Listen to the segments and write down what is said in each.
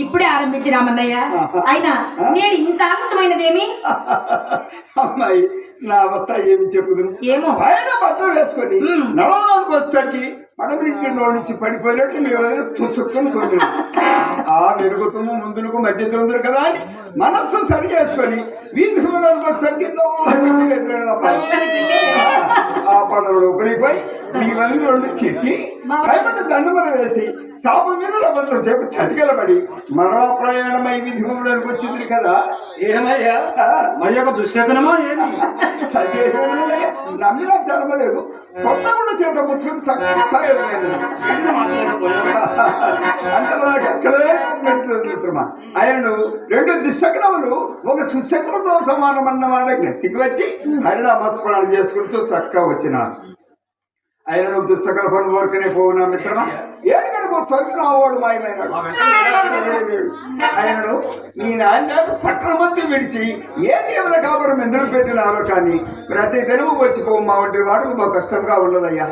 ఇప్పుడే ఆరంభించి రామన్నయ్య. అయినా నేడు ఇంత ఆలస్యమైనదేమి అమ్మాయి నా అవస్థ ఏమి చెప్పుదు? ఏమో. పైన బద్దం వేసుకొని మ్మ్. నడవడానికి వచ్చేసరికి పడమరింటి నుంచి పడిపోయినట్టు మీ వదిలి తుసుక్కుని తొమ్మిది ఆ వెలుగుతుము ముందులకు మధ్య తొందరు కదా అని మనస్సు సరి చేసుకొని వీధి వచ్చేసరికి ఎదురైన ఆ పడవలో ఒకరిపోయి మీ వల్లి రెండు చిట్టి పైపట్టు దండమన వేసి చాప మీద కొంతసేపు చతికిలబడి మరలా ప్రయాణమై విధి ముందరకు వచ్చింది కదా. ఏమయ్యా? మరి యొక్క దుశ్శకనమా ఏమి? నమ్మినా జరగలేదు. కొత్త కూడా చేత ముచ్చుకుని చక్కగా అక్కడే పెడుతుంది మిత్రమా? ఆయనను రెండు దుశ్శకనములు ఒక సుశకనంతో సమానమన్న వాళ్ళ గతికి వచ్చి హరినామస్మరణ చేసుకుంటూ చక్కగా వచ్చినాను ఆయనను దుశ్శకల పనులు కోరుకునే పోవునా మిత్రమా? ఏడుకలకు స్వర్గం ఆవాడు మాయమైనాడు. ఆయనను నీ నాన్నగారు పట్టణమంతి విడిచి ఏ దేవుల కాపురం ఎందుకు పెట్టినారో కానీ ప్రతి తెలుగు వచ్చి పో మా వంటి వాడు మా కష్టంగా ఉన్నదయ్యా.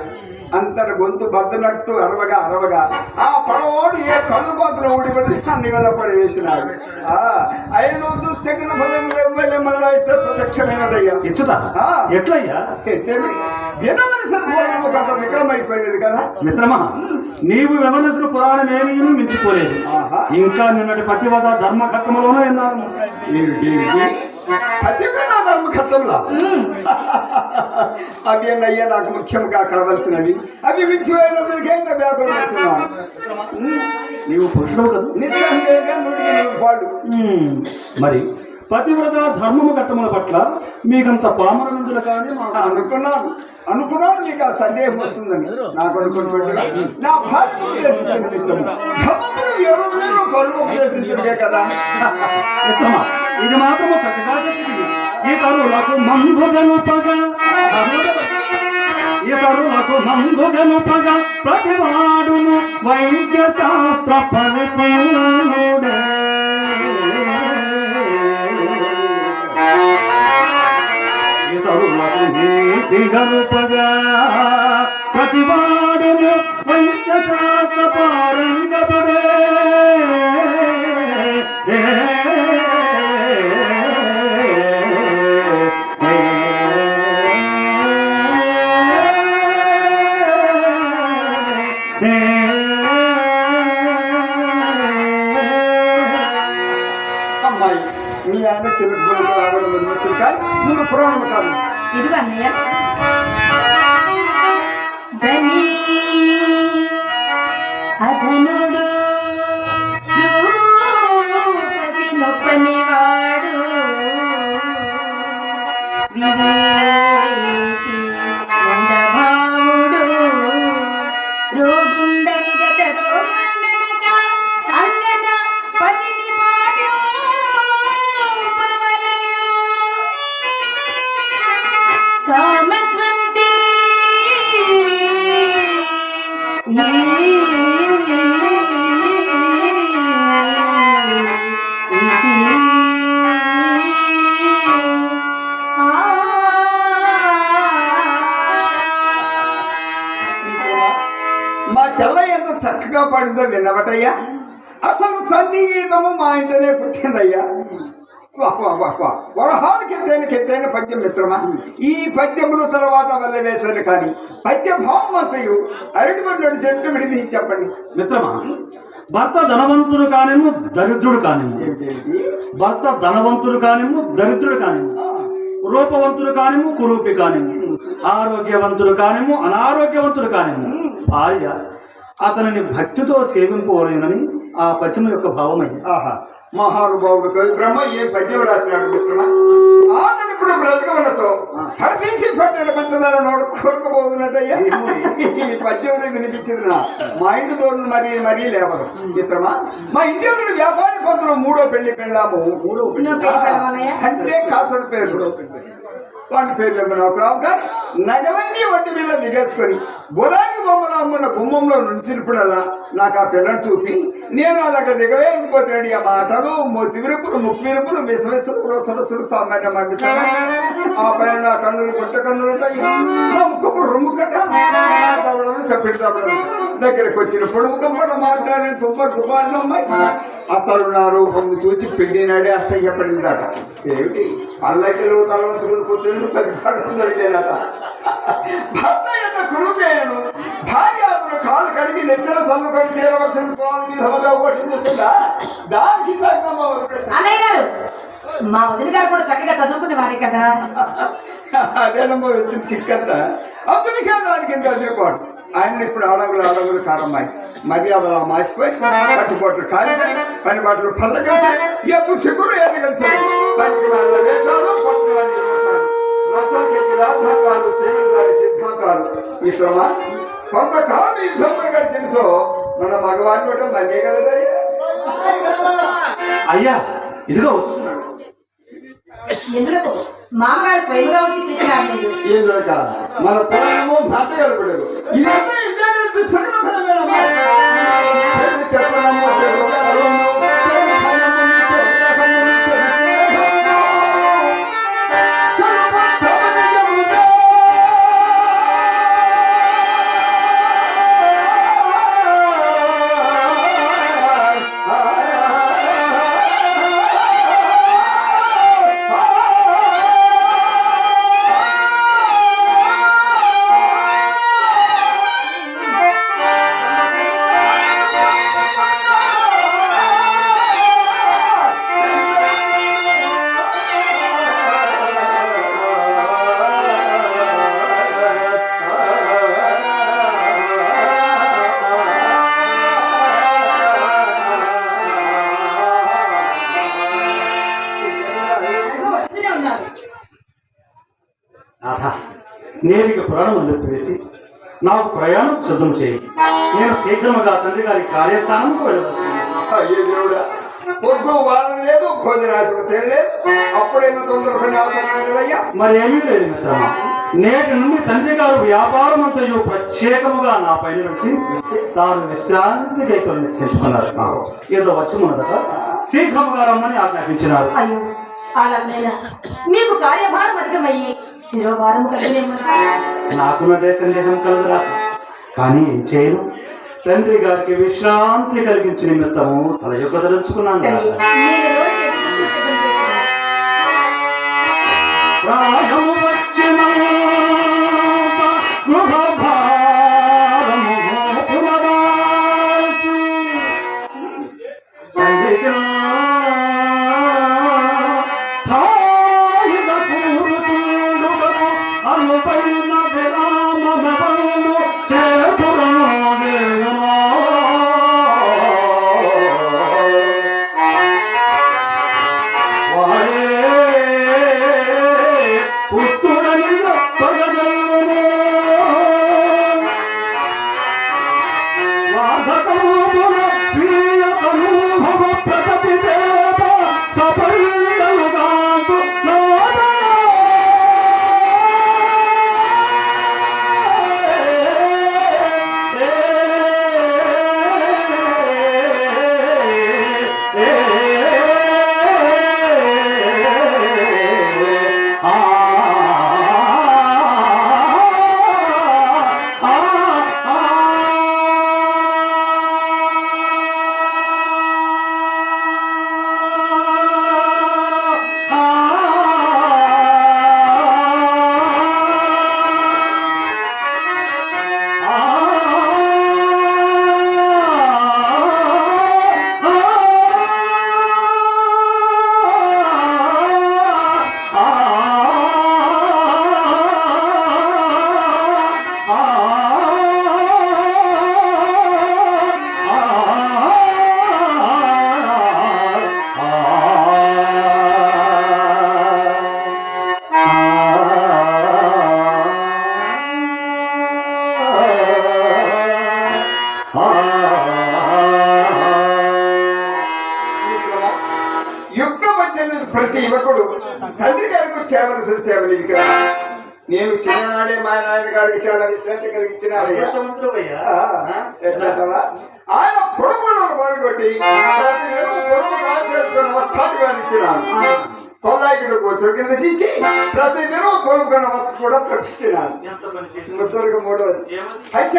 అంతటి గొంతు బద్దనట్టు అరవగా అరవగా. ఆ పడవాడు ఏ కళ్ళు బాతులు ఊడిపడి అన్ని వల్ల పడి వేసినాడు. ఆ ఆయన దుస్సగిన ఫలం ఎవ్వలే మరలా ఇస్తే ప్రత్యక్షమైనదయ్యా. ఎట్లయ్యా? సరిపోయాము కదా? మిత్రమా నీవు వివరించిన పురాణం ఏమీ మించిపోలేదు. ఇంకా నిన్నటి పతివద ధర్మ కట్టములోనే విన్నాను కట్టంలా అవి అయ్యా నాకు ముఖ్యంగా కావలసినవి అవి మించిపోయినందుకే ఇంత వ్యాపారం నీవు పురుషుడు కదా? నిస్సందేహంగా మరి పతివ్రత ధర్మము కట్టముల పట్ల మీకంత పామర నుందులు కానీ అనుకున్నాను. అనుకున్నాను మీకు ఆ సందేహం వస్తుందని. నాకు అనుకున్నట్టుగా నా భార్య ఉపదేశించిన నిమిత్తం ధర్మమును ఎవరు పరువు ఉపదేశించుడే కదా? మిత్రమా ఇది మాత్రము చక్కగా చెప్పింది. ఇతరులకు మందుగనుపగా ఇతరులకు మందుగనుపగా ప్రతివాడును వైద్య శాస్త్ర పరిపూర్ణుడే. ఇతరులకు నీతి గనుపగా అమ్మాయి మీ ఆయన తెలుగు రావడం వినిపించింది కానీ ముందు పురాణం కాదు ఇదిగో అన్నయ్య ధని చక్కగా పాడిందో విన్నవటయ్యా అసలు సంగీతము మా ఇంటనే పుట్టిందయ్యా. వరహాలకి ఎత్తైన ఎత్తైన పద్యం మిత్రమా? ఈ పద్యములు తర్వాత వల్ల వేశాను కానీ పద్య భావం అంతయు అరటి పన్నెండు చెట్టు విడిది చెప్పండి. మిత్రమా భర్త ధనవంతుడు కానేమో దరిద్రుడు కానేమో? భర్త ధనవంతుడు కానేమో దరిద్రుడు కానేమో రూపవంతుడు కానేమో కురూపి కానేమో ఆరోగ్యవంతుడు కానేమో అనారోగ్యవంతుడు కానేమో భార్య అతనిని భక్తితో సేవింపవలేనని ఆ పద్యం యొక్క భావమైంది ఆహా మహానుభావుడు కవి బ్రహ్మ ఏ పద్యం రాసినాడు మిత్రమా ఆతను ఇప్పుడు బ్రతకవలతో హరితీసి పట్టిన పంచదార నోడు కోరుకోబోతున్నట్టయ్యా ఈ పద్యం వినిపించింది నా. మా ఇంటి దూరం మరి మరీ లేవదు మిత్రమా? మా ఇంటి ఎదురు వ్యాపారి పంతులు మూడో పెళ్ళి పెళ్ళాము. మూడో పెళ్ళి? అంటే కాసుడు పేరు. వాటి పేర్లు నాకు రావు కానీ నగలన్నీ వంటి మీద దిగేసుకొని గులాబీ బొమ్మల అమ్మున్న గుమ్మంలో నుంచినప్పుడల్లా నాకు ఆ పిల్లని చూపి నేను అలాగ దిగవే వెళ్ళిపోతాడు ఆ మాటలు మొత్తి విరుపులు ముక్కు విరుపులు విసవిసలు రోసరసులు సామాన్య మండుతాను. ఆ పైన నా కన్నులు గుట్ట కన్నులు ఉంటాయి. నా ముఖము రొమ్ము కట్ట. చెప్పిన దగ్గరికి వచ్చినప్పుడు ముఖం కూడా మాట్లాడే తుమ్మ తుమ్మాను అసలు నా రూపం చూచి పిండినాడే అసహ్యపడిందట. ఏమిటి? పల్లకిలో తలవంతులు కూర్చుని పది పడలు దొరికేనట భర్త యొక్క కురుపేను భార్య అతను కాళ్ళు కడిగి నెత్తల చల్లుకొని చేరవలసిన కోణం విధముగా ఓటించుతుందా దానికి. అన్నయ్య గారు మా వదిన గారు కూడా చక్కగా చదువుకునే వారే కదా. అదేనమ్మా వ్యక్తి చిక్కంత అందుకే దానికి ఇంకా చెప్పాడు ఆయన ఇప్పుడు అడవులు అడవులు కారమ్మాయి. మర్యాదలు మాసిపోయి పట్టుబట్లు కాలి పని బట్టలు పళ్ళ కలిసి ఎప్పు సిగ్గులు ఏట కలిసి మిత్రమా కొంతకాలం యుద్ధంలో గడిచినచో మన మగవారి కూడా మన్నే కలదయ్యా అయ్యా ఇదిగో వస్తున్నాడు. ఎందుకు? మామగారు స్వయంగా వచ్చి తెచ్చినారు ఏం దొరక మన పురాణము మాట కలపడదు ఇదంతా సగల నాకు ప్రయాణం సిద్ధం చేయి. నేను శీఘ్రముగా తండ్రి గారి కార్యస్థానంకు వెళ్ళవలసింది. అయ్యే దేవుడా పొద్దు వారం లేదు భోజన ఆశ లేదు అప్పుడేమో తొందరపడి ఆశయ్యా మరి ఏమీ లేదు మిత్రమా. నేటి నుండి తండ్రి గారు వ్యాపారం అంతయు ప్రత్యేకముగా నా పైన వచ్చి తాను విశ్రాంతికి ఇక్కడ నిశ్చయించుకున్నారు ఏదో వచ్చి ఉన్నదట శీఘ్రముగా రమ్మని ఆజ్ఞాపించినారు. అయ్యో మీకు కార్యభారం అధికమయ్యి నాకున్నదే సందేహం కలదురా కానీ ఏం చేయను? తండ్రి గారికి విశ్రాంతి కలిగించి నిమిత్తము తల యొక్క తలుచుకున్నాను. ప్రాయము వచ్చిన గారికి చాలా విశ్రాంతి కలిగించిన? ఆయన పొడుగులను నెల పొడుగు చేసుకుని వస్తాను కానిచ్చినాను కొల్లాయికి కూర్చో కింద చించి ప్రతి నెల పొడుగున్న వస్తు కూడా తప్పించినాను ముత్తూరుకు మూడవది కట్టి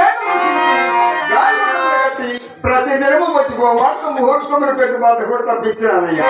ప్రతి దినము వచ్చిపో వార్త ముహూర్తములు పెట్టి బాధ కూడా తప్పించినానయ్యా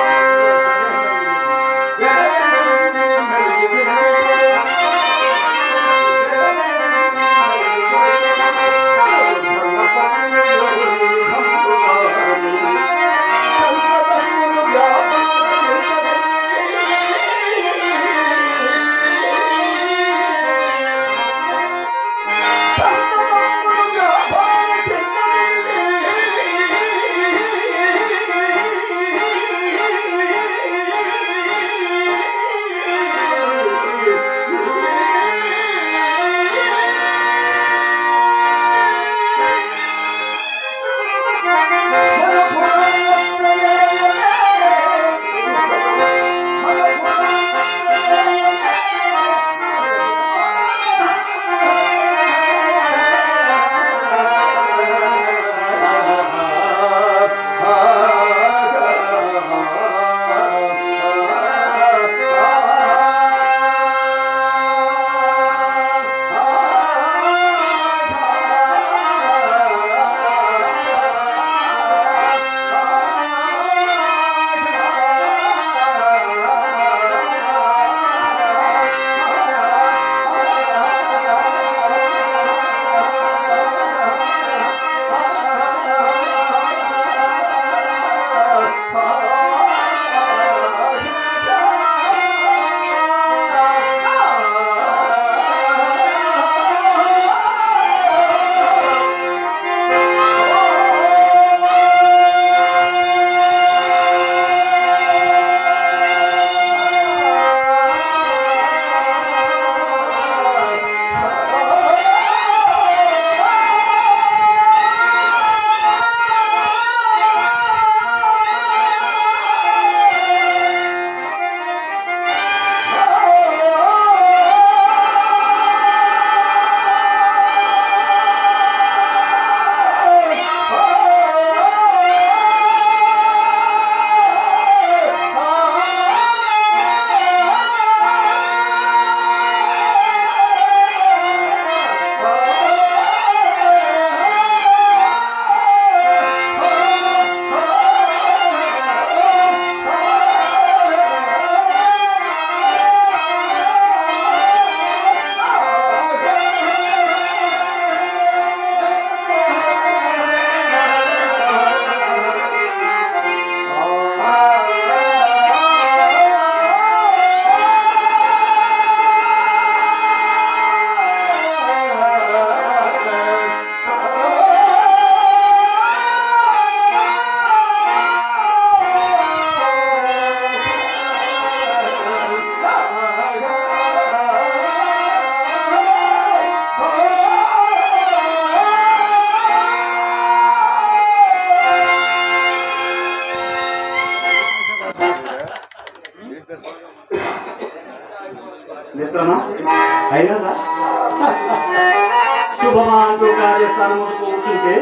కార్యస్థానముకు కూర్చుంటే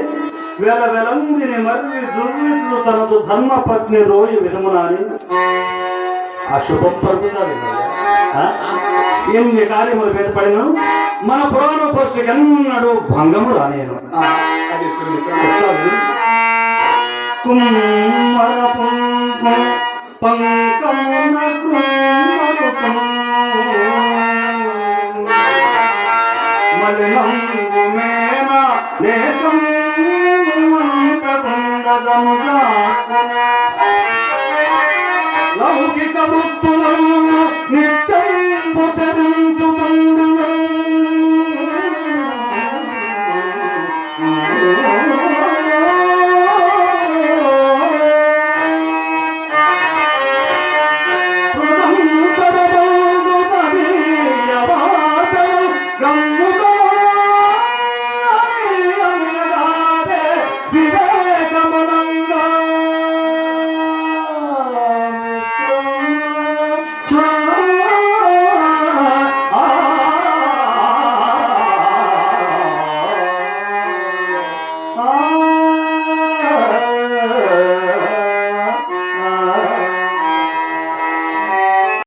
వేల వెలందిని మర్రి దుర్విట్లు తనదు ధర్మ పత్ని రోయి విధమునాని. పరుగుతారు ఏం నీ కార్యములు మీద పడిన మన పురాణ పోస్టుకి ఎన్నడూ భంగము రానేను. అది కుమ్మర పంకమున కృమ్మరుతం. మలినంబు దేశం లౌకిక